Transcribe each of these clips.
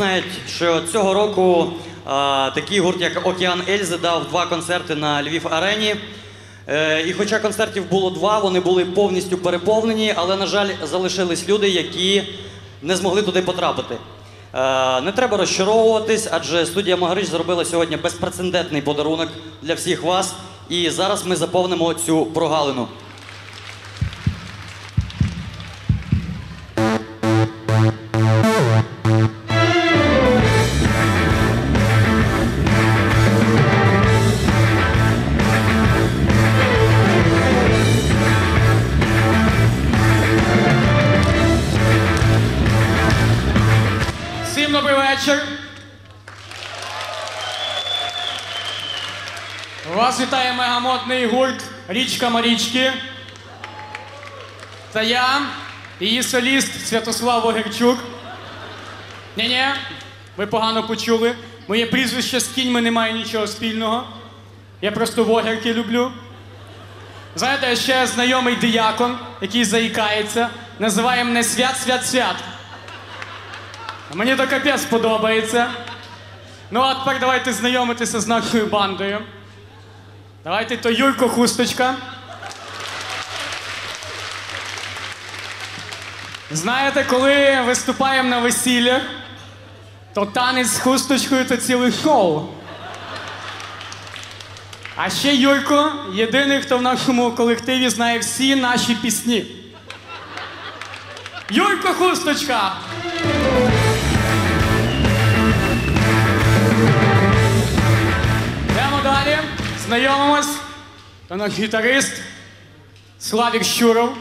знають, що цього року а, такий гурт, як Океан Ельзи, дав два концерти на Львів Арені. Е, і хоча концертів було два, вони були повністю переповнені, але, на жаль, залишились люди, які не змогли туди потрапити. Е, не треба розчаровуватись, адже студія Магарич зробила сьогодні безпрецедентний подарунок для всіх вас. І зараз ми заповнимо цю прогалину. Всім добрий вечір. Вас вітає мегамодний гурт Річка Марічки. Та я, її соліст Святослав Огерчук. Ні-ні, ви погано почули. Моє прізвище з кіньми не має нічого спільного. Я просто вогерки люблю. Знаєте, ще знайомий диякон, який заїкається, називає мене свят, свят, свят. Мені то капець подобається. Ну, а тепер давайте знайомитися з нашою бандою. Давайте то Юрко Хусточка. Знаєте, коли виступаємо на весіллях, то танець з хусточкою то ціле шоу. А ще Юрко єдиний, хто в нашому колективі знає всі наші пісні. Юрко Хусточка! Знайомимось. Це наш гітарист Славік Щуров.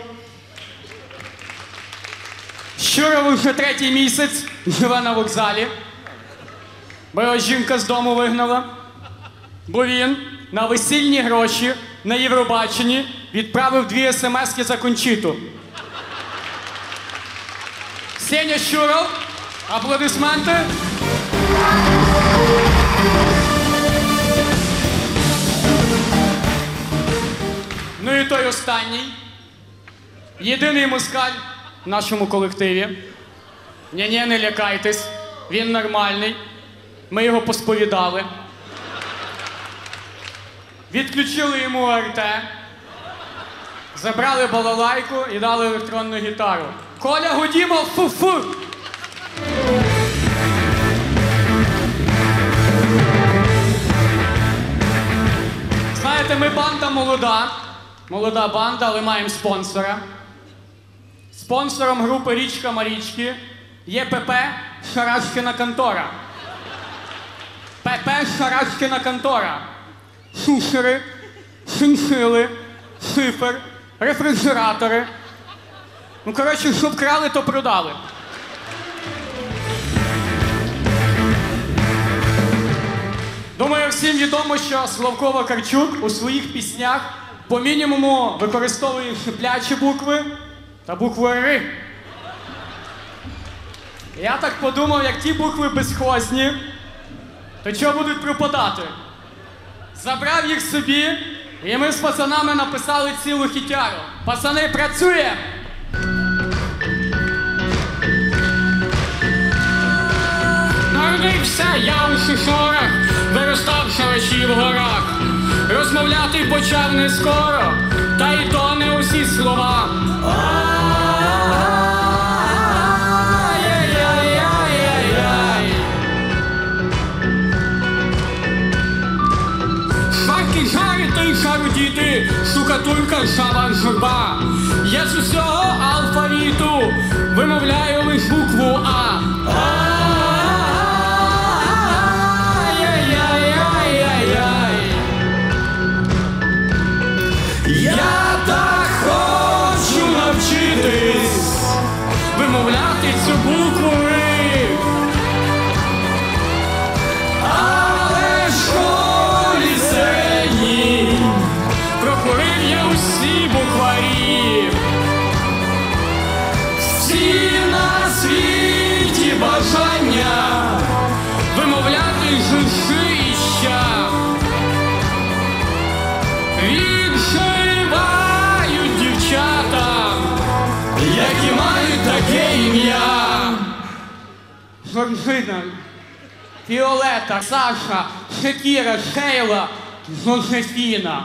Щуров вже третій місяць живе на вокзалі. Бо його жінка з дому вигнала. Бо він на весільні гроші на Євробаченні відправив дві смски за кончиту. Сеня Щуров. Аплодисменти. Ну і той останній. Єдиний москаль в нашому колективі. Ні-ні, не лякайтесь. Він нормальний. Ми його посповідали. Відключили йому РТ. Забрали балалайку і дали електронну гітару. Коля Гудімов, фу-фу! Знаєте, ми банда молода. Молода банда, але маємо спонсора. Спонсором групи Річка Марічки є ПП Шарашкіна контора. ПП Шарашкіна контора. Сушери, шиншили, шифер, рефрижератори. Ну, коротше, що вкрали, то продали. Думаю, всім відомо, що Славко Вакарчук у своїх піснях по мінімуму використовує шиплячі букви та букви Р. Я так подумав, як ті букви безхозні, то чого будуть пропадати? Забрав їх собі, і ми з пацанами написали цілу хітяру. Пацани, працюємо! Не скоро, та й то не усі слова. Ай-яй-яй-яй-яй. Шварки жарити, шарудіти, штукатурка, шаба, журба. Я з усього алфавіту вимовляю лиш букву А. вимовляти цю букву «Ри». Але в школі середній прокурив я усі букварі. Всі на світі бажання вимовляти жиши і ща. Відшивають дівчата, які мають таке. Жоржина, Фіолета, Саша, Шекіра, Шейла, Жозефіна.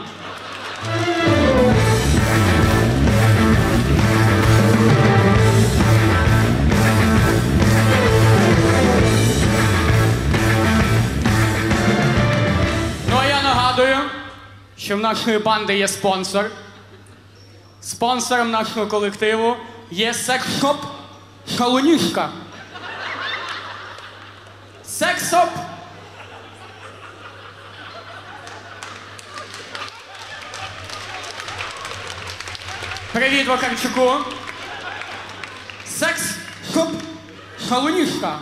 Ну а я нагадую, що в нашої банди є спонсор. Спонсором нашого колективу є секс-шоп Шалунішка. Секс-шоп. Привіт, Вакарчуку. Секс-шоп Шалунішка.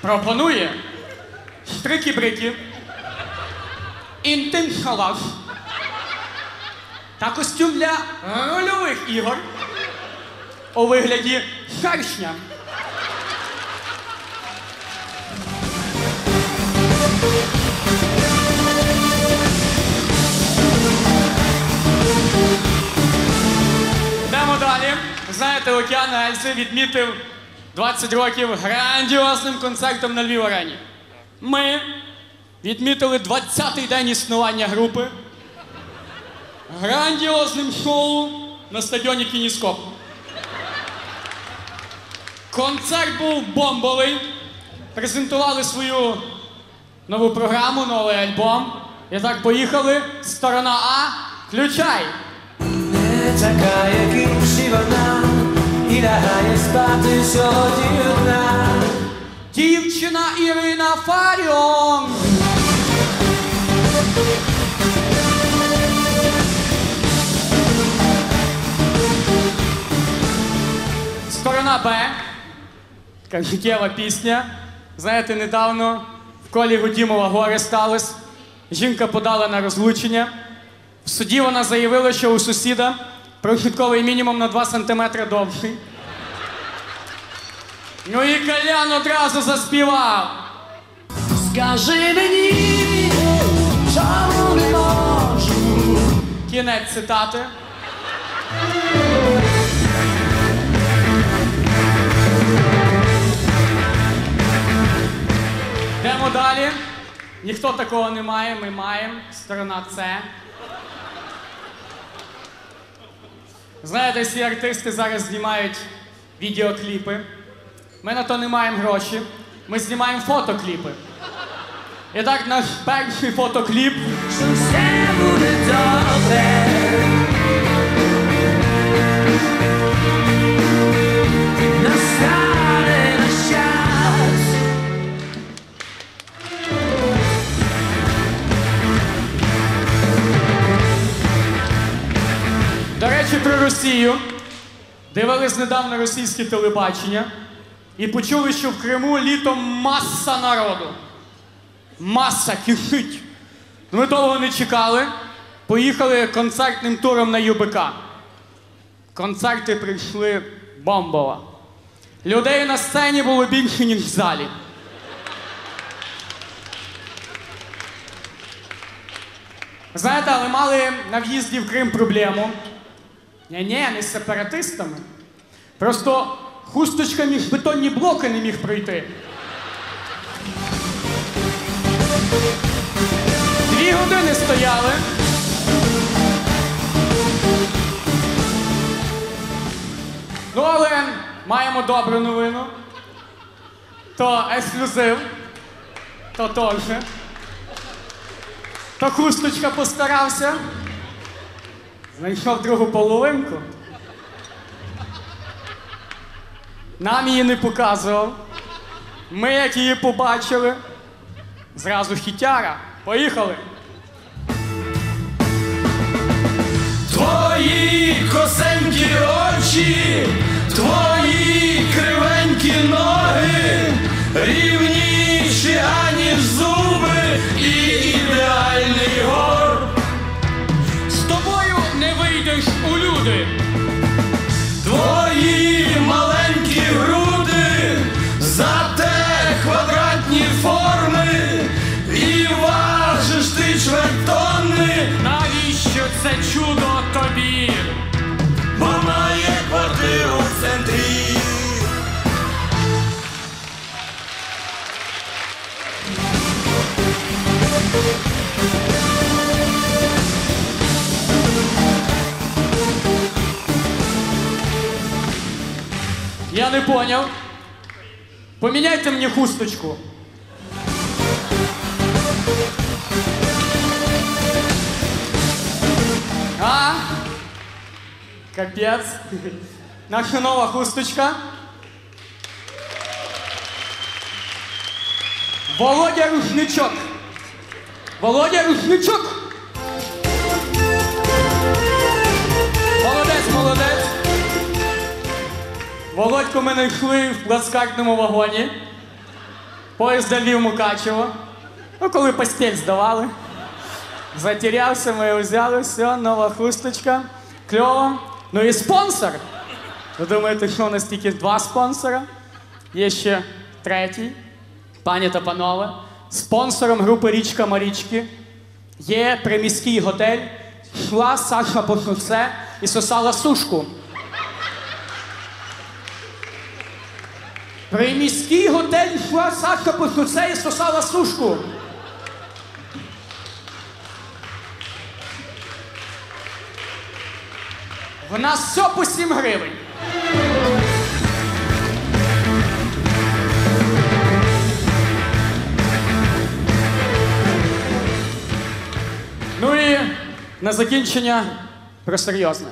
Пропонує штрики-брики, інтим шалаш та костюм для рольових ігор у вигляді шершня. Йдемо далі. Знаєте, Океан Ельзи відмітив 20 років грандіозним концертом на Львів арені. Ми відмітили 20-й день існування групи грандіозним шоу на стадіоні Кініскоп. Концерт був бомбовий. Презентували свою нову програму, новий альбом. І так поїхали. Сторона А. Включай! Не така, як інші вона, і лягає спати сьогодні одна. Дівчина Ірина Фаріон. Сторона Б. Життєва пісня. Знаєте, недавно в колі Гудімова горе сталося. Жінка подала на розлучення. В суді вона заявила, що у сусіда прожитковий мінімум на 2 см довший. Ну і Колян одразу заспівав. Скажи мені, чому не можу. Кінець цитати. Ніхто такого не має, ми маємо. Сторона це. Знаєте, всі артисти зараз знімають відеокліпи. Ми на то не маємо гроші. Ми знімаємо фотокліпи. І так, наш перший фотокліп Росію. Дивились недавно російське телебачення і почули, що в Криму літом маса народу. Маса кишить. Ми довго не чекали. Поїхали концертним туром на ЮБК. Концерти прийшли бомбово. Людей на сцені було більше, ніж в залі. Знаєте, але мали на в'їзді в Крим проблему. Ні-ні, не з сепаратистами. Просто хусточка між бетонні блоки не міг пройти. Дві години стояли. Ну, але маємо добру новину. То ексклюзив, то теж. То хусточка постарався. Знайшов другу половинку. Нам її не показував. Ми, як її побачили, зразу хітяра. Поїхали. Твої косенькі очі, твої кривенькі ноги, рівніші Не поняв. Поміняйте мені хусточку. А? Капець. Наша нова хусточка. Володя Рушничок. Володя Рушничок. Молодець, молодець. Володько ми знайшли в плацкартному вагоні. Поїзд Львів Мукачево. Ну, коли постіль здавали. Затерявся, ми його взяли, все, нова хусточка. Кльово. Ну і спонсор. Ви думаєте, що у нас тільки два спонсора? Є ще третій. Пані та панове, спонсором групи Річка Марічки є приміський готель. Йшла Саша по шосе і сосала сушку. Приміський готель по шосе і сосала сушку. В нас все по 7 гривень. Ну і на закінчення про серйозне.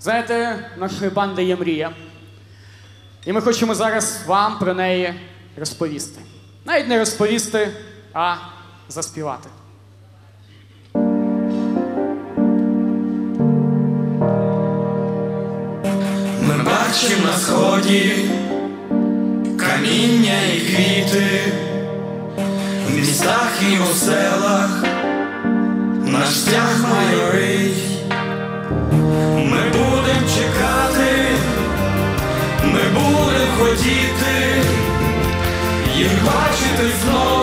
Знаєте, нашої банди є мрія. І ми хочемо зараз вам про неї розповісти. Навіть не розповісти, а заспівати. Ми бачимо на сході каміння і квіти, в містах і у селах наш стяг майорить. Ми хотіти, їх бачити знову,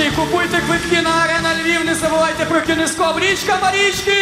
зустрічей! Купуйте квитки на арена Львів, не забувайте про кінескоп Річка Марічки!